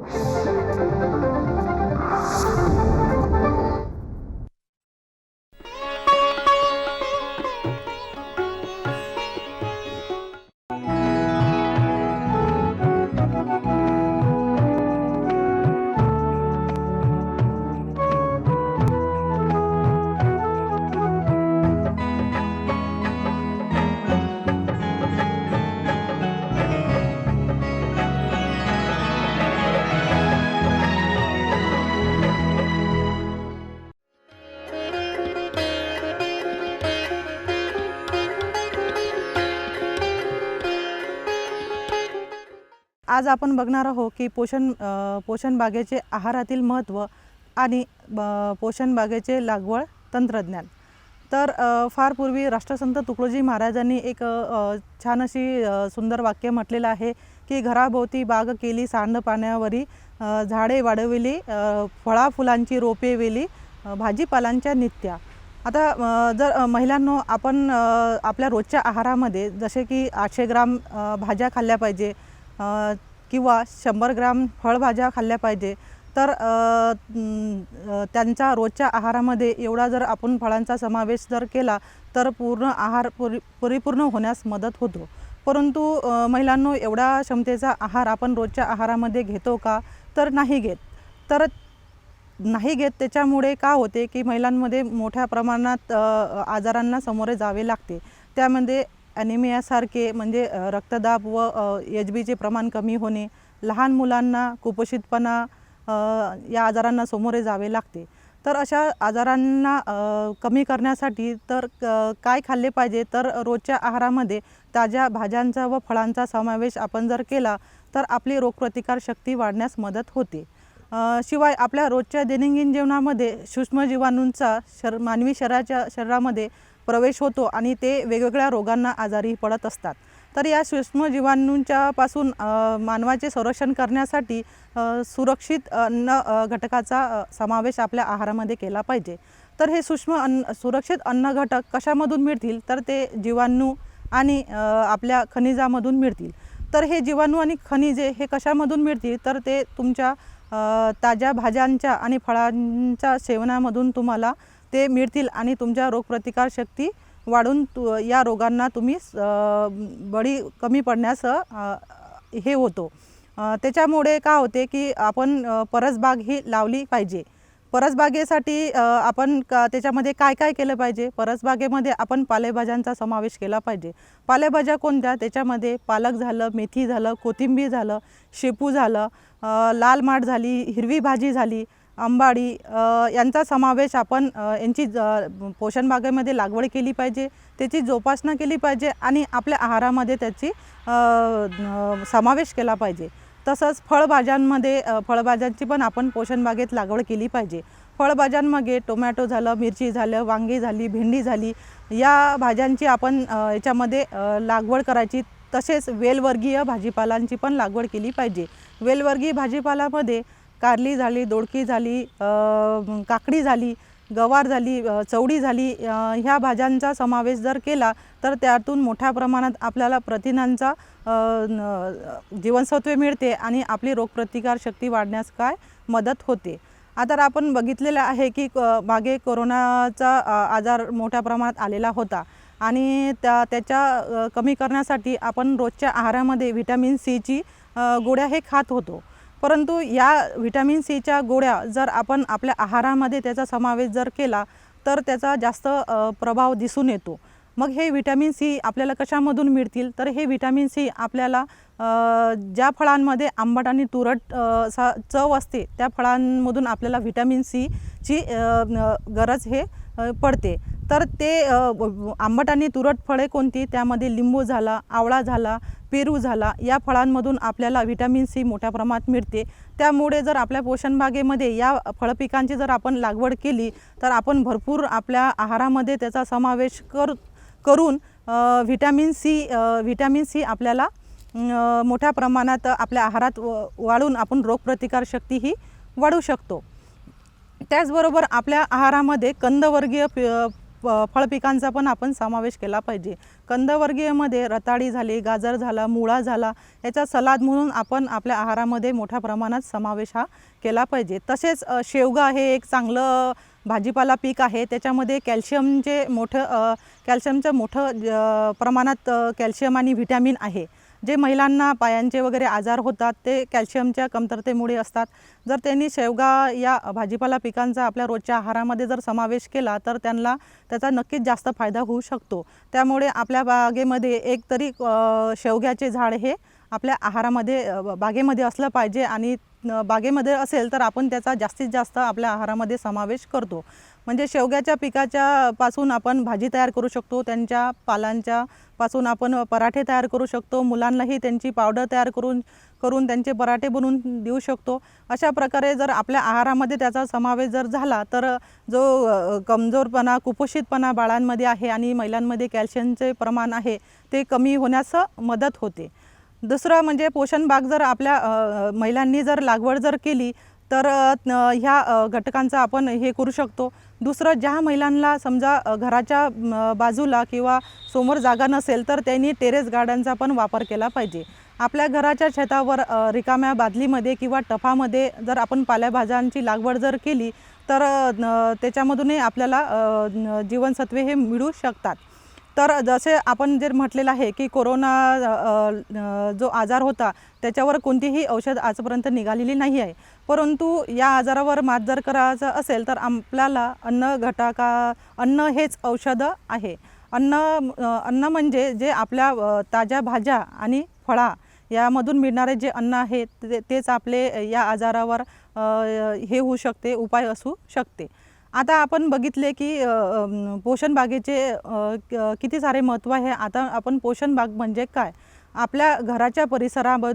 Thank you. आज आपण बघणार आहोत की पोषण पोषण बागेचे आहारातील महत्त्व आणि ब- पोषण बागेचे लागवड तंत्रज्ञान. तर फार पूर्वी राष्ट्रसंत तुकडोजी महाराजांनी एक छान अशी सुंदर वाक्य म्हटलेलं आहे की घराभोवती बाग केली सांडपाण्यावरी झाडे वाढविली फळा फुलांची रोपे वेली भाजीपालांच्या नित्या. आता जर महिलांनो आपण आपल्या रोजच्या आहारामध्ये जसे की आठशे ग्राम भाज्या खाल्ल्या पाहिजे किंवा शंभर ग्राम फळभाज्या खाल्ल्या पाहिजे. तर त्यांचा रोजच्या आहारामध्ये एवढा जर आपण फळांचा समावेश जर केला तर पूर्ण आहार पुरी परिपूर्ण होण्यास मदत होतो. परंतु महिलांनो एवढा क्षमतेचा आहार आपण रोजच्या आहारामध्ये घेतो का? तर नाही घेत. तर नाही घेत त्याच्यामुळे का होते की महिलांमध्ये मोठ्या प्रमाणात आजारांना सामोरे जावे लागते. त्यामध्ये ॲनिमियासारखे म्हणजे रक्तदाब व एच बीचे प्रमाण कमी होणे लहान मुलांना कुपोषितपणा या आजारांना सामोरे जावे लागते. तर अशा आजारांना कमी करण्यासाठी तर क- काय खाल्ले पाहिजे? तर रोजच्या आहारामध्ये ताज्या भाज्यांचा व फळांचा समावेश आपण जर केला तर आपली रोगप्रतिकार शक्ती वाढण्यास मदत होते. शिवाय आपल्या रोजच्या दैनंदिन जीवनामध्ये सूक्ष्मजीवाणूंचा शर मानवी शरीराच्या शरीरामध्ये प्रवेश होतो आणि ते वेगवेगळ्या रोगांना आजारी पडत असतात. तर या सूक्ष्मजीवाणूंच्या पासून मानवाचे संरक्षण करण्यासाठी सुरक्षित अन्न घटकाचा समावेश आपल्या आहारामध्ये केला पाहिजे. तर हे सूक्ष्म अन्न सुरक्षित अन्न घटक कशामधून मिळतील? तर ते जीवाणू आणि आपल्या खनिजामधून मिळतील. तर हे जीवाणू आणि खनिजे हे कशामधून मिळतील? तर ते तुमच्या ताज्या भाज्यांच्या आणि फळांच्या सेवनामधून तुम्हाला ते मिळतील आणि तुमच्या रोगप्रतिकार शक्ती वाढून तु या रोगांना तुम्ही स- बळी कमी पडण्यास हे होतो. त्याच्यामुळे का होते की आपण परसबाग ही लावली पाहिजे. परसबागेसाठी आपण का त्याच्यामध्ये काय काय केलं पाहिजे? परसबागेमध्ये आपण पालेभाज्यांचा समावेश केला पाहिजे. पालेभाज्या कोणत्या? त्याच्यामध्ये पालक झालं मेथी झालं कोथिंबीर झालं शेपू झालं लाल माठ झाली हिरवी भाजी झाली आंबाडी यांचा समावेश आपण यांची ज- पोषण बागेमध्ये लागवड केली पाहिजे त्याची जोपासना केली पाहिजे आणि आपल्या आहारामध्ये त्याची समावेश केला पाहिजे. तसंच फळभाज्यांमध्ये फळभाज्यांची पण आपण पोषण बागेत लागवड केली पाहिजे. फळभाज्यांमध्ये टोमॅटो झालं मिरची झालं वांगी झाली भेंडी झाली या भाज्यांची आपण याच्यामध्ये लागवड करायची. तसेच वेलवर्गीय भाजीपालांची पण लागवड केली पाहिजे. वेलवर्गीय भाजीपालामध्ये कारली झाली दोडकी झाली काकडी झाली गवार झाली चवडी झाली ह्या भाज्यांचा समावेश जर केला तर त्यातून मोठ्या प्रमाणात आपल्याला प्रथिनांचा जीवनसत्वे मिळते आणि आपली रोगप्रतिकार शक्ती वाढण्यास काय मदत होते. आता आपण बघितलेलं आहे की क- मागे कोरोनाचा आजार मोठ्या प्रमाणात आलेला होता आणि त्या त्याच्या कमी करण्यासाठी आपण रोजच्या आहारामध्ये व्हिटॅमिन सीची गोळ्या हे खात होतो. परंतु या व्हिटॅमिन सीच्या गोळ्या जर आपण आपल्या आहारामध्ये त्याचा समावेश जर केला तर त्याचा जास्त प्रभाव दिसून येतो. मग हे व्हिटॅमिन सी आपल्याला कशामधून मिळतील? तर हे व्हिटॅमिन सी आपल्याला ज्या फळांमध्ये आंबट आणि तुरट सा चव असते त्या फळांमधून आपल्याला व्हिटॅमिन सीची गरज हे पडते. तर ते आंबट आणि तुरट फळे कोणती? त्यामध्ये लिंबू झाला आवळा झाला पेरू झाला या फळांमधून आपल्याला व्हिटॅमिन सी मोठ्या प्रमाणात मिळते. त्यामुळे जर आपल्या पोषणबागेमध्ये या फळपिकांची जर आपण लागवड केली तर आपण भरपूर आपल्या आहारामध्ये त्याचा समावेश कर करून व्हिटॅमिन सी व्हिटॅमिन सी आपल्याला मोठ्या प्रमाणात आपल्या आहारात व- वाढून आपण रोगप्रतिकारशक्ती ही वाढवू शकतो. त्याचबरोबर आपल्या आहारामध्ये कंदवर्गीय प- फळपिकांचा पण आपण समावेश केला पाहिजे. कंदवर्गीयमध्ये रताळी झाली गाजर झाला मुळा झाला याचा सलाद म्हणून आपण आपल्या आहारामध्ये मोठ्या प्रमाणात समावेश हा केला पाहिजे. तसेच शेवगा हे एक चांगलं भाजीपाला पीक आहे. त्याच्यामध्ये कॅल्शियमचे मोठं कॅल्शियमचं मोठं प्रमाणात कॅल्शियम आणि व्हिटॅमिन आहे. जे महिलांना पायांचे वगैरे आजार होतात ते कॅल्शियमच्या कमतरतेमुळे असतात. जर त्यांनी शेवगा या भाजीपाला पिकांचा आपल्या रोजच्या आहारामध्ये जर समावेश केला तर त्यांना त्याचा नक्कीच जास्त फायदा होऊ शकतो. त्यामुळे आपल्या बागेमध्ये एक तरी शेवग्याचे झाड हे आपल्या आहारामध्ये बागेमध्ये असलं पाहिजे आणि बागेमध्ये असेल तर आपण त्याचा जास्तीत जास्त आपल्या आहारामध्ये समावेश करतो. म्हणजे शेवग्याच्या पिकाच्या पासून आपण भाजी तयार करू शकतो त्यांच्या पालांच्या पासून आपण पराठे तयार करू शकतो मुलांनाही त्यांची पावडर तयार करून करून त्यांचे पराठे बनवून देऊ शकतो. अशा प्रकारे जर आपल्या आहारामध्ये त्याचा समावेश जर झाला तर जो कमजोरपणा कुपोषितपणा बाळांमध्ये आहे आणि महिलांमध्ये कॅल्शियमचे प्रमाण आहे ते कमी होण्यास मदत होते. दुसरं म्हणजे पोषण बाग जर आपल्या महिलांनी जर लागवड जर केली तर ह्या घटकांचा आपण हे करू शकतो. दुसरं ज्या महिलांना समजा घराच्या बाजूला किंवा समोर जागा नसेल तर त्यांनी टेरेस गार्डनचा पण वापर केला पाहिजे. आपल्या घराच्या छतावर रिकाम्या बादलीमध्ये किंवा टफामध्ये जर आपण पालेभाज्यांची लागवड जर केली तर त्याच्यामधूनही आपल्याला जीवनसत्वे हे मिळू शकतात. तर जसे आपण जे म्हटलेलं आहे की कोरोना जो आजार होता त्याच्यावर कोणतीही औषध आजपर्यंत निघालेली नाही आहे. परंतु या आजारावर मात जर करायचं असेल तर आपल्याला अन्न घटाका अन्न हेच औषधं आहे. अन्न अन्न म्हणजे जे आपल्या ताज्या भाज्या आणि फळा यामधून मिळणारे जे अन्न आहे ते तेच आपले या आजारावर हे होऊ शकते उपाय असू शकते. आता आपण बघितले की पोषण बागेचे किती सारे महत्त्व आहे? आता आपण पोषण बाग म्हणजे काय? आपल्या घराच्या परिसराब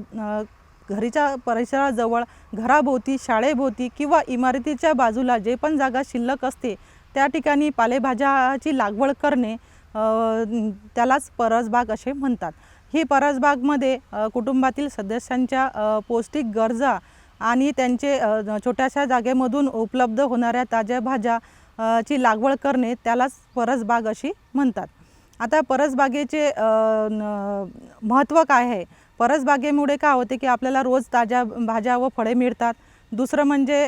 घरीच्या परिसराजवळ घराभोवती शाळेभोवती किंवा इमारतीच्या बाजूला जे पण जागा शिल्लक असते त्या ठिकाणी पालेभाज्याची लागवड करणे त्यालाच परसबाग असे म्हणतात. ही परसबागमध्ये कुटुंबातील सदस्यांच्या पौष्टिक गरजा आणि त्यांचे छोट्याशा जागेमधून उपलब्ध होणाऱ्या ताज्या भाज्या ची लागवड करणे त्यालाच परसबाग अशी म्हणतात. आता परसबागेचे महत्त्व काय आहे? परसबागेमुळे काय होते की आपल्याला रोज ताज्या भाज्या व फळे मिळतात. दुसरं म्हणजे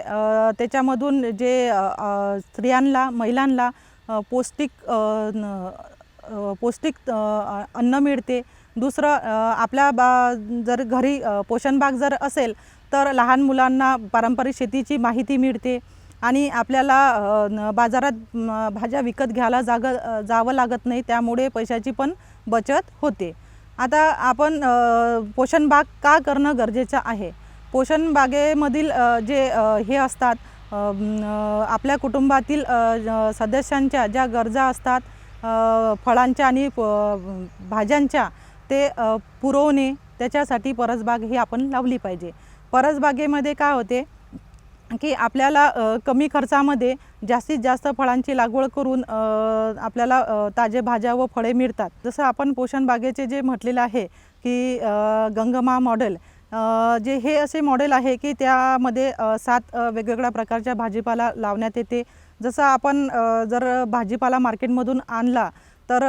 त्याच्यामधून जे स्त्रियांना महिलांना पौष्टिक पौष्टिक अन्न मिळते. दुसरं आपल्या बा जर घरी पोषणबाग जर असेल तर लहान मुलांना पारंपरिक शेतीची माहिती मिळते आणि आपल्याला न- बाजारात भाज्या विकत घ्यायला जाग जावं लागत नाही त्यामुळे पैशाची पण बचत होते. आता आपण पोषण बाग का करणं गरजेचं आहे? पोषण बागेमधील जे हे असतात आपल्या कुटुंबातील सदस्यांच्या ज्या गरजा असतात फळांच्या आणि भाज्यांच्या ते पुरवणे त्याच्यासाठी परसबाग ही आपण लावली पाहिजे. परसबागेमध्ये काय होते की आपल्याला कमी खर्चामध्ये जास्तीत जास्त फळांची लागवड करून आपल्याला ताजे भाज्या व फळे मिळतात. जसं आपण पोषण बागेचे जे म्हटलेलं आहे की गंगमा मॉडेल जे हे असे मॉडेल आहे की त्यामध्ये सात वेगवेगळ्या प्रकारच्या भाजीपाला लावण्यात येते. जसं आपण जर भाजीपाला मार्केटमधून आणला तर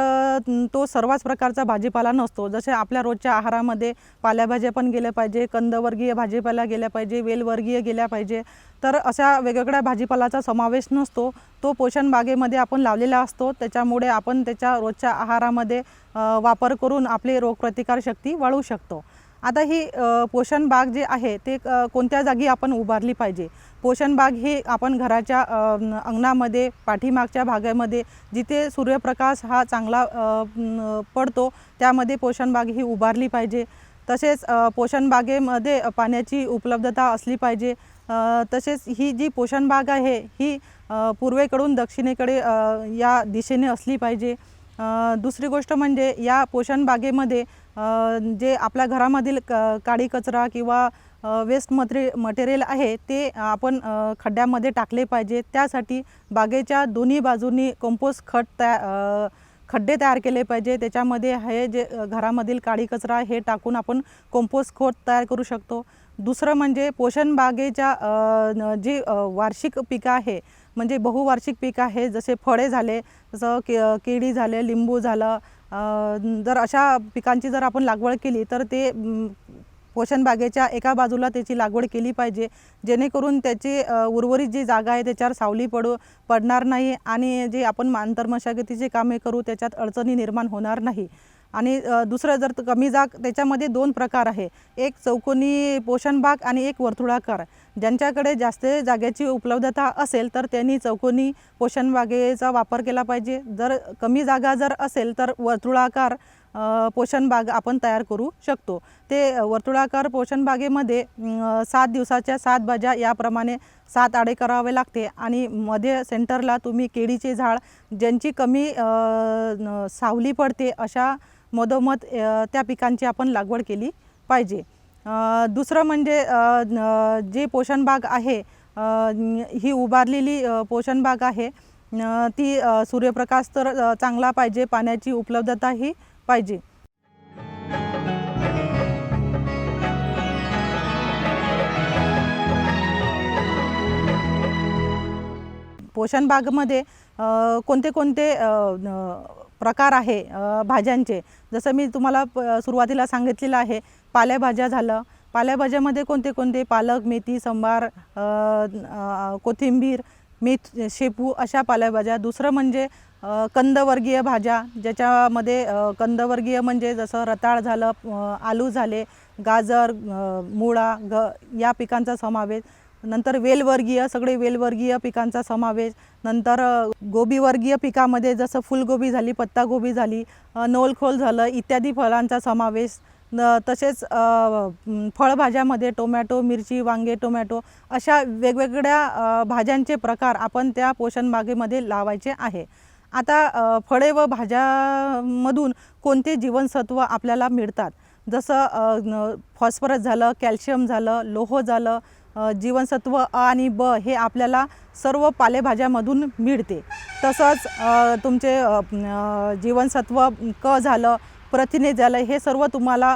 तो सर्वच प्रकारचा भाजीपाला नसतो. जसे आपल्या रोजच्या आहारामध्ये पालेभाज्या पण गेल्या पाहिजे कंदवर्गीय भाजीपाला गेल्या पाहिजे वेलवर्गीय गेल्या पाहिजे. तर अशा वेगवेगळ्या भाजीपालाचा समावेश नसतो. तो पोषण बागेमध्ये आपण लावलेला असतो. त्याच्यामुळे आपण त्याच्या रोजच्या आहारामध्ये वापर करून आपली रोगप्रतिकारशक्ती वाढवू शकतो. आता ही पोषण बाग जे आहे ते कोणत्या जागी आपण उभारली पाहिजे? पोषण बाग ही आपण घराच्या अंगणामध्ये पाठीमागच्या भागामध्ये जिथे सूर्यप्रकाश हा चांगला पडतो त्यामध्ये पोषण बाग ही उभारली पाहिजे. तसेच पोषण बागेमध्ये पाण्याची उपलब्धता असली पाहिजे. तसेच ही जी पोषण बाग आहे ही पूर्वेकडून दक्षिणेकडे या दिशेने असली पाहिजे. दुसरी गोष्ट म्हणजे या पोषण बागेमध्ये जे आपल्या घरामधील क काळी कचरा किंवा वेस्ट मटे मटेरियल आहे ते आपण खड्ड्यामध्ये टाकले पाहिजे. त्यासाठी बागेच्या दोन्ही बाजूंनी कंपोस्ट खत तया खड्डे तयार केले पाहिजे. त्याच्यामध्ये हे जे घरामधील काळी कचरा हे टाकून आपण कंपोस्ट खत तयार करू शकतो. दुसरं म्हणजे पोषण बागेच्या जी वार्षिक पिकं आहे म्हणजे बहुवार्षिक पीक आहे जसे फळे झाले जसं के केळी झाले लिंबू झालं जर अशा पिकांची जर आपण लागवड केली तर ते पोषण बागेच्या एका बाजूला त्याची लागवड केली पाहिजे. जेणेकरून त्याची उर्वरित जी जागा आहे त्याच्यावर सावली पडू पडणार नाही आणि जे आपण आंतरमशागतीचे कामे करू त्याच्यात अडचणी निर्माण होणार नाही. आणि दुसरं जर कमी जाग त्याच्यामध्ये दोन प्रकार आहे. एक चौकोनी पोषण बाग आणि एक वर्तुळाकार. ज्यांच्याकडे जास्त जागेची उपलब्धता असेल तर त्यांनी चौकोनी पोषण बागेचा वापर केला पाहिजे. जर कमी जागा जर असेल तर वर्तुळाकार पोषण बाग आपण तयार करू शकतो. ते वर्तुळाकार पोषण बागेमध्ये सात दिवसाच्या सात भाज्या याप्रमाणे सात आडे करावे लागते. आणि मध्ये सेंटरला तुम्ही केळीचे झाड ज्यांची कमी सावली पडते अशा मधोमध त्या पिकांची आपण लागवड केली पाहिजे. दुसरं म्हणजे जे पोषण बाग आहे ही उभारलेली पोषण बाग आहे ती सूर्यप्रकाश तर चांगला पाहिजे पाण्याची उपलब्धताही पाहिजे. पोषण बागमध्ये कोणते कोणते प्रकार आहे भाज्यांचे. जसं मी तुम्हाला प सुरुवातीला सांगितलेलं आहे पालेभाज्या झालं. पालेभाज्यामध्ये कोणते कोणते? पालक मेथी संभार कोथिंबीर मेथ शेपू अशा पालेभाज्या. दुसरं म्हणजे कंदवर्गीय भाज्या ज्याच्यामध्ये कंदवर्गीय म्हणजे जसं रताळ झालं आलू झाले गाजर मुळा ग या पिकांचा समावेश. नंतर वेलवर्गीय सगळे वेलवर्गीय पिकांचा समावेश. नंतर गोबीवर्गीय पिकामध्ये जसं फुलगोबी झाली पत्तागोबी झाली नोलखोल झालं इत्यादी फळांचा समावेश. न तसेच फळभाज्यामध्ये टोमॅटो मिरची वांगे टोमॅटो अशा वेगवेगळ्या भाज्यांचे प्रकार आपण त्या पोषण बागेमध्ये लावायचे आहे. आता फळे व भाज्यामधून कोणते जीवनसत्व आपल्याला मिळतात? जसं फॉस्फरस झालं कॅल्शियम झालं लोह झालं जीवनसत्व अ आणि ब हे आपल्याला सर्व पालेभाज्यामधून मिळते. तसंच तुमचे जीवनसत्व क झालं प्रथिने झालं हे सर्व तुम्हाला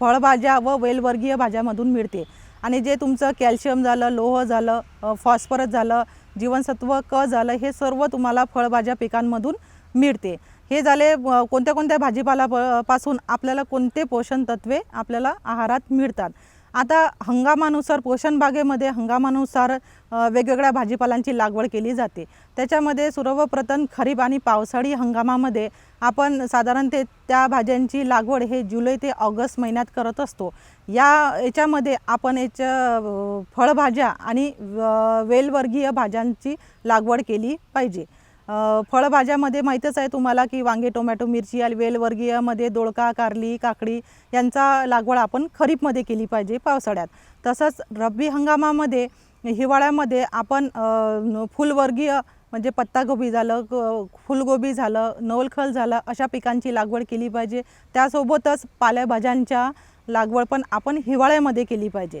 फळभाज्या व वेलवर्गीय भाज्यामधून मिळते. आणि जे तुमचं कॅल्शियम झालं लोह झालं फॉस्फरस झालं जीवनसत्व क झालं हे सर्व तुम्हाला फळभाज्या पिकांमधून मिळते. हे झाले कोणत्या कोणत्या भाजीपाला पासून आपल्याला कोणते पोषण तत्वे आपल्याला आहारात मिळतात? आता हंगामानुसार पोषण बागेमध्ये हंगामानुसार वेगवेगळ्या भाजीपालांची लागवड केली जाते. त्याच्यामध्ये सर्वप्रथम खरीप आणि पावसाळी हंगामामध्ये आपण साधारणतः त्या भाज्यांची लागवड हे जुलै ते ऑगस्ट महिन्यात करत असतो. या याच्यामध्ये आपण याच्या फळभाज्या आणि वेलवर्गीय भाज्यांची लागवड केली पाहिजे. फळभाज्यामध्ये माहीतच आहे तुम्हाला की वांगे टोमॅटो मिरची आणि वेलवर्गीयमध्ये दोडका कारली काकडी यांचा लागवड आपण खरीपमध्ये केली पाहिजे पावसाळ्यात. तसंच रब्बी हंगामामध्ये हिवाळ्यामध्ये आपण फुलवर्गीय म्हणजे पत्तागोबी झालं क- फुलगोबी झालं नवलखल झालं अशा पिकांची लागवड केली पाहिजे. त्यासोबतच पालेभाज्यांच्या लागवड पण आपण हिवाळ्यामध्ये केली पाहिजे.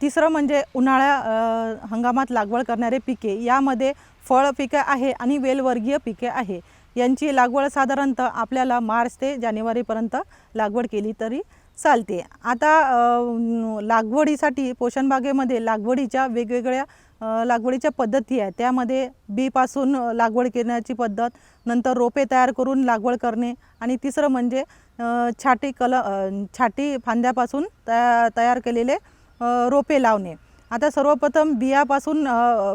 तिसरं म्हणजे उन्हाळ्या हंगामात लागवड करणारे पिके यामध्ये फळ पिके आहे आणि वेलवर्गीय पिके आहे. यांची लागवड साधारणतः आपल्याला मार्च ते जानेवारीपर्यंत लागवड केली तरी चालते. आता लागवडीसाठी पोषण बागेमध्ये लागवडीच्या वेगवेगळ्या लागवडीच्या पद्धती आहेत. त्यामध्ये बीपासून लागवड करण्याची पद्धत नंतर रोपे तयार करून लागवड करणे आणि तिसरं म्हणजे छाटी कल छाटी फांद्यापासून तया तयार केलेले रोपे लावणे. आता सर्वप्रथम बियापासून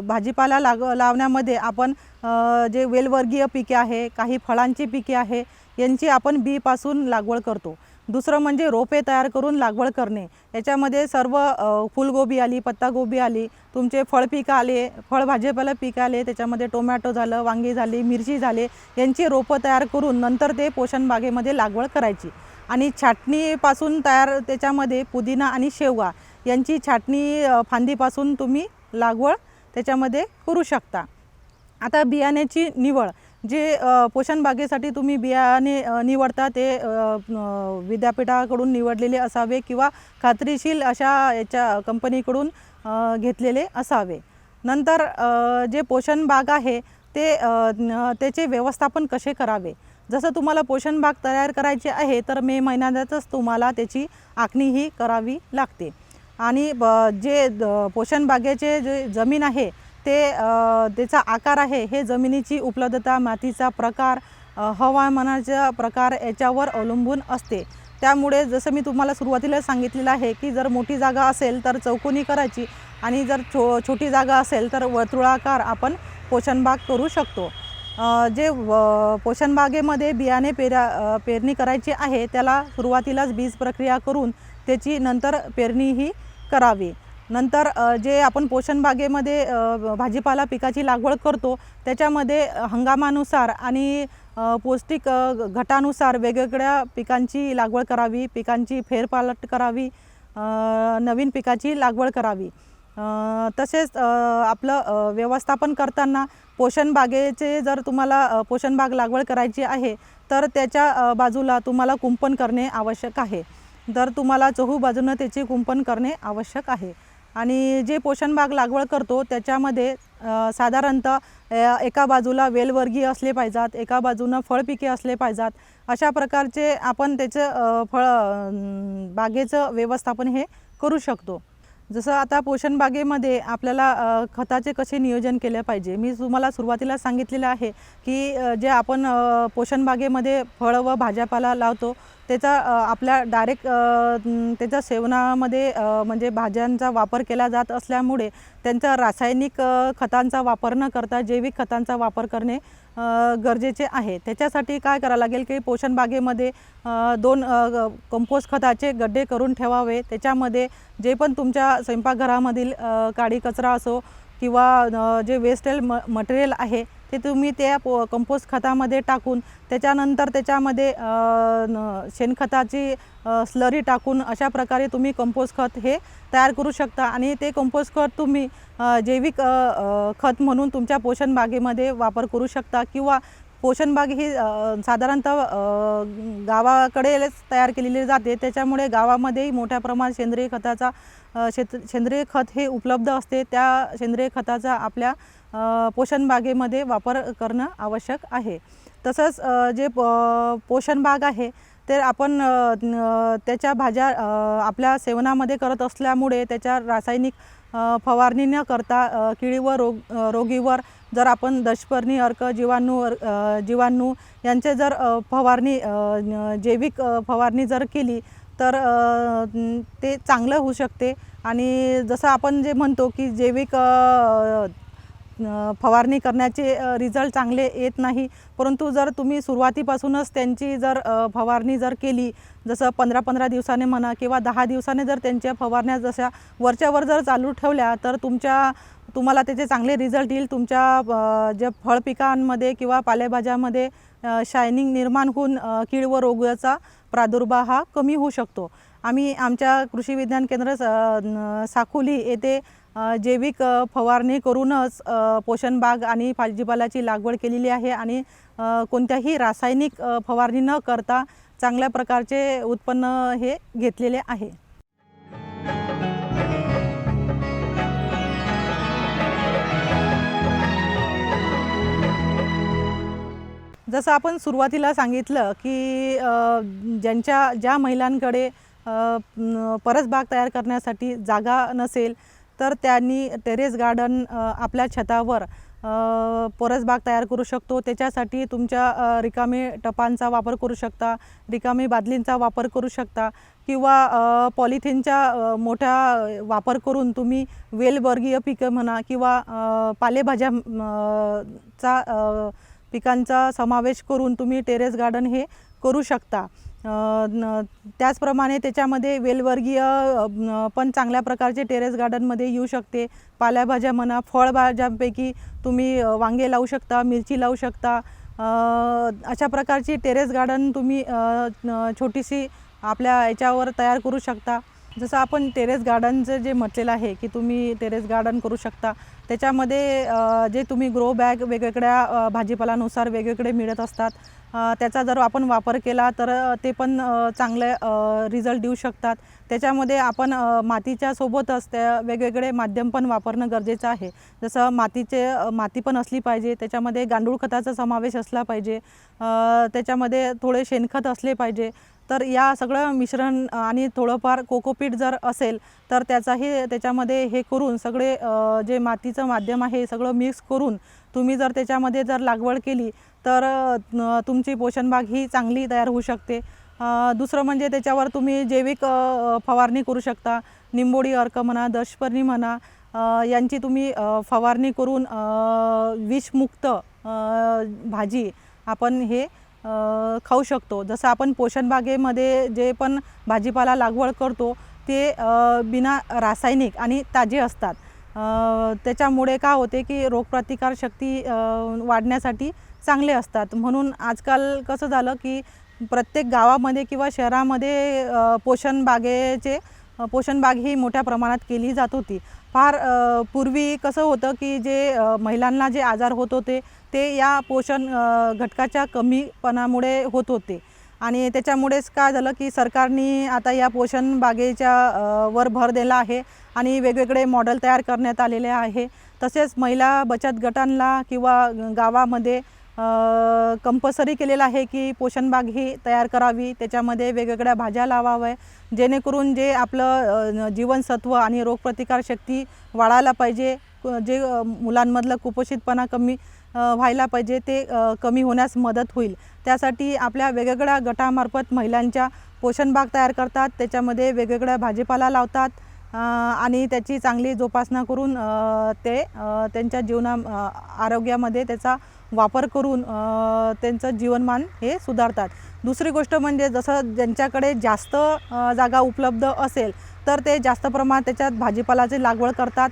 भाजीपाला लाग लावण्यामध्ये आपण जे वेलवर्गीय पिके आहे काही फळांची पिके आहे यांची आपण बीपासून लागवड करतो. दुसरं म्हणजे रोपे तयार करून लागवड करणे. याच्यामध्ये सर्व फुलगोबी आली पत्तागोबी आली तुमचे फळपिकं आले फळभाजीपाला पिकं आले त्याच्यामध्ये टोमॅटो झालं वांगी झाली मिरची झाले यांची रोपं तयार करून नंतर ते पोषण बागेमध्ये लागवड करायची. आणि छाटणीपासून तयार त्याच्यामध्ये पुदिना आणि शेवगा यांची छाटणी फांदीपासून तुम्ही लागवड त्याच्यामध्ये करू शकता. आता बियाण्याची निवड जे पोषण बागेसाठी तुम्ही बियाणे निवडता ते विद्यापीठाकडून निवडलेले असावे किंवा खात्रीशील अशा याच्या कंपनीकडून घेतलेले असावे. नंतर जे पोषण बाग आहे ते त्याचे व्यवस्थापन कसे करावे? जसं तुम्हाला पोषण बाग तयार करायची आहे तर मे महिन्यातच तुम्हाला त्याची आखणी ही करावी लागते. आणि ब जे द- पोषण बागेचे जे जमीन आहे ते त्याचा आकार आहे हे जमिनीची उपलब्धता मातीचा प्रकार हवामानाचा प्रकार याच्यावर अवलंबून असते. त्यामुळे जसं मी तुम्हाला सुरुवातीला सांगितलेलं आहे की जर मोठी जागा असेल तर चौकोनी करायची आणि जर छो छोटी जागा असेल तर वर्तुळाकार आपण पोषणबाग करू शकतो. जे व पोषणबागेमध्ये बियाणे पेरा पेरणी करायची आहे त्याला सुरुवातीलाच बीज प्रक्रिया करून त्याची नंतर पेरणी ही करावे. नंतर जे आपण पोषणबागेमध्ये बागेमध्ये भाजीपाला पिकाची लागवड करतो त्याच्यामध्ये हंगामानुसार आणि पौष्टिक घटानुसार वेगवेगळ्या पिकांची लागवड करावी पिकांची फेरपालट करावी नवीन पिकाची लागवड करावी. तसेच आपलं व्यवस्थापन करताना पोषण बागेचे जर तुम्हाला पोषण बाग लागवड करायची आहे तर त्याच्या बाजूला तुम्हाला कुंपण करणे आवश्यक आहे. तर तुम्हाला चहू बाजूनं त्याचे कुंपण करणे आवश्यक आहे. आणि जे पोषण बाग लागवड करतो त्याच्यामध्ये साधारणतः एका बाजूला वेलवर्गीय असले पाहिजात एका बाजूनं फळपिके असले पाहिजात अशा प्रकारचे आपण त्याचं फळ बागेचं व्यवस्थापन हे करू शकतो. जसं आता पोषण बागेमध्ये आपल्याला खताचे कसे नियोजन केले पाहिजे मी तुम्हाला सुरुवातीला सांगितलेलं आहे की जे आपण पोषणबागेमध्ये पोषण बागेमध्ये फळं व भाज्यापाला लावतो त्याचा आपल्या डायरेक्ट त्याच्या सेवनामध्ये म्हणजे भाज्यांचा वापर केला जात असल्यामुळे त्यांचा रासायनिक खतांचा वापर न करता जैविक खतांचा वापर करणे गरजेचे आहे. त्याच्यासाठी काय करावं लागेल की पोषण बागेमध्ये दोन कंपोस्ट खताचे गड्डे करून ठेवावे. त्याच्यामध्ये जे पण तुमच्या स्वयंपाकघरामधील काडी कचरा असो किंवा जे वेस्टेल म मटेरियल आहे ते तुम्ही त्या पो कंपोस्ट खतामध्ये टाकून त्याच्यानंतर त्याच्यामध्ये न- शेणखताची स्लरी टाकून अशा प्रकारे तुम्ही कंपोस्ट खत हे तयार करू शकता. आणि ते कंपोस्ट खत तुम्ही जैविक खत म्हणून तुमच्या पोषण बागेमध्ये वापर करू शकता किंवा पोषणबाग ही साधारणतः गावाकडेच तयार केलेली जाते. त्याच्यामुळे गावामध्येही मोठ्या प्रमाणात सेंद्रिय खताचा शेत सेंद्रिय खत हे उपलब्ध असते. त्या सेंद्रिय खताचा आपल्या पोषण बागेमध्ये वापर करणं आवश्यक आहे. तसंच जे प पोषण बाग आहे ते आपण त्याच्या भाज्या आपल्या सेवनामध्ये करत असल्यामुळे त्याच्या रासायनिक फवारणी न करता किडीवर रोग रोगीवर जर आपण दशपर्णी अर्क जीवाणू जीवाणू यांचे जर फवारणी जैविक फवारणी जर केली तर ते चांगलं होऊ शकते. आणि जसं आपण जे म्हणतो की जैविक फवारणी करण्याचे रिझल्ट चांगले येत नाही. परंतु जर तुम्ही सुरुवातीपासूनच त्यांची जर फवारणी जर केली जसं पंधरा पंधरा दिवसाने म्हणा किंवा दहा दिवसाने जर त्यांच्या फवारण्या जशा वरच्यावर जर चालू ठेवल्या तर तुमच्या तुम्हाला त्याचे चांगले रिझल्ट येईल. तुमच्या जे ज्या फळपिकांमध्ये किंवा पालेभाज्यामध्ये शायनिंग निर्माण होऊन कीड व रोगाचा प्रादुर्भाव हा कमी होऊ शकतो. आम्ही आमच्या कृषी विज्ञान केंद्र स- न- साकोली येथे जैविक फवारणी करूनच पोषणबाग पोषण बाग आणि भाजीपाल्याची लागवड केलेली आहे आणि कोणत्याही रासायनिक फवारणी न करता चांगल्या प्रकारचे उत्पन्न हे घेतलेले आहे. जसं आपण सुरुवातीला सांगितलं की ज्यांच्या ज्या महिलांकडे परसबाग तयार करण्यासाठी जागा नसेल तर त्यांनी टेरेस गार्डन आपल्या छतावर परसबाग तयार करू शकतो. त्याच्यासाठी तुमच्या रिकामी टपांचा वापर करू शकता रिकामी बादलींचा वापर करू शकता किंवा पॉलिथिनच्या मोठ्या वापर करून तुम्ही वेलवर्गीय पिकं म्हणा किंवा पालेभाज्या चा पिकांचा समावेश करून तुम्ही टेरेस गार्डन हे करू शकता. त्याचप्रमाणे त्याच्यामध्ये वेलवर्गीय पण चांगल्या प्रकारचे टेरेस गार्डनमध्ये येऊ शकते. पाल्याभाज्या म्हणा फळभाज्यांपैकी तुम्ही वांगे लावू शकता मिरची लावू शकता. अशा प्रकारची टेरेस गार्डन तुम्ही छोटीशी आपल्या याच्यावर तयार करू शकता. जसं आपण टेरेस गार्डनचं जे म्हटलेलं आहे की तुम्ही टेरेस गार्डन करू शकता. त्याच्यामध्ये जे तुम्ही ग्रो बॅग वेगवेगळ्या भाजीपालानुसार वेगवेगळे मिळत असतात. त्याचा जर आपण वापर केला तर ते पण चांगले रिझल्ट देऊ शकतात. त्याच्यामध्ये आपण मातीच्या सोबतच त्या वेगवेगळे माध्यम पण वापरणं गरजेचं आहे. जसं मातीचे माती पण असली पाहिजे त्याच्यामध्ये गांडूळ खताचा समावेश असला पाहिजे त्याच्यामध्ये थोडे शेणखत असले पाहिजे तर या सगळं मिश्रण आणि थोडंफार कोकोपीट जर असेल तर त्याचाही त्याच्यामध्ये हे करून सगळे जे मातीचं माध्यम आहे सगळं मिक्स करून तुम्ही जर त्याच्यामध्ये जर लागवड केली तर तुमची पोषणबाग ही चांगली तयार होऊ शकते. दुसरं म्हणजे त्याच्यावर तुम्ही जैविक फवारणी करू शकता. निंबोडी अर्क म्हणा दशपर्णी म्हणा यांची तुम्ही फवारणी करून विषमुक्त भाजी आपण हे खाऊ शकतो. जसं आपण पोषण बागेमध्ये जे पण भाजीपाला लागवड करतो ते बिना रासायनिक आणि ताजे असतात. त्याच्यामुळे का होते की रोगप्रतिकारशक्ती वाढण्यासाठी चांगले असतात. म्हणून आजकाल कसं झालं की प्रत्येक गावामध्ये किंवा शहरामध्ये पोषण बागेचे पोषणबाग पोषण बाग ही मोठ्या प्रमाणात केली जात होती. फार पूर्वी कसं होतं की जे महिलांना जे आजार होत होते ते या पोषण घटकाच्या कमीपणामुळे होत होते. आणि त्याच्यामुळेच काय झालं की सरकारने आता या पोषण बागेच्या वर भर दिला आहे आणि वेगवेगळे मॉडेल तयार करण्यात आलेले आहे. तसेच महिला बचत गटांना किंवा गावामध्ये कंपल्सरी केलेलं आहे की पोषण बाग ही तयार करावी त्याच्यामध्ये वेगवेगळ्या भाज्या लावाव्या जेणेकरून जे आपलं जीवनसत्व आणि रोगप्रतिकारशक्ती वाढायला पाहिजे जे मुलांमधलं कुपोषितपणा कमी व्हायला पाहिजे ते कमी होण्यास मदत होईल. त्यासाठी आपल्या वेगवेगळ्या गटामार्फत महिलांच्या पोषण बाग तयार करतात त्याच्यामध्ये वेगवेगळ्या भाजीपाला लावतात आणि त्याची चांगली जोपासना करून ते त्यांच्या जीवना आरोग्यामध्ये त्याचा वापर करून त्यांचं जीवनमान हे सुधारतात. दुसरी गोष्ट म्हणजे जसं ज्यांच्याकडे जास्त जागा उपलब्ध असेल तर ते जास्त प्रमाणात त्याच्यात भाजीपालाची लागवड करतात.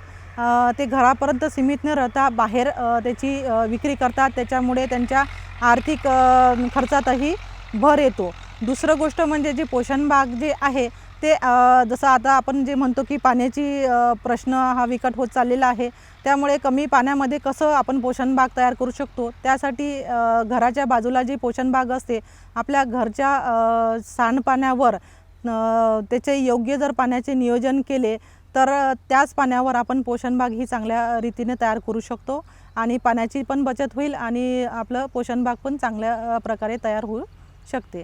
ते घरापर्यंत सीमित न राहता बाहेर त्याची विक्री करतात. त्याच्यामुळे त्यांच्या आर्थिक खर्चातही भर येतो. दुसरं गोष्ट म्हणजे जे पोषण बाग जे आहे ते जसं आता आपण जे म्हणतो की पाण्याची प्रश्न हा विकट होत चाललेला आहे त्यामुळे कमी पाण्यामध्ये कसं आपण पोषण बाग तयार करू शकतो त्यासाठी घराच्या बाजूला जी पोषण बाग असते आपल्या घरच्या सांडपाण्यावर त्याचे योग्य जर पाण्याचे नियोजन केले तर त्याच पाण्यावर आपण पोषण बाग ही चांगल्या रीतीने तयार करू शकतो आणि पाण्याची पण बचत होईल आणि आपलं पोषण बाग पण चांगल्या प्रकारे तयार होऊ शकते.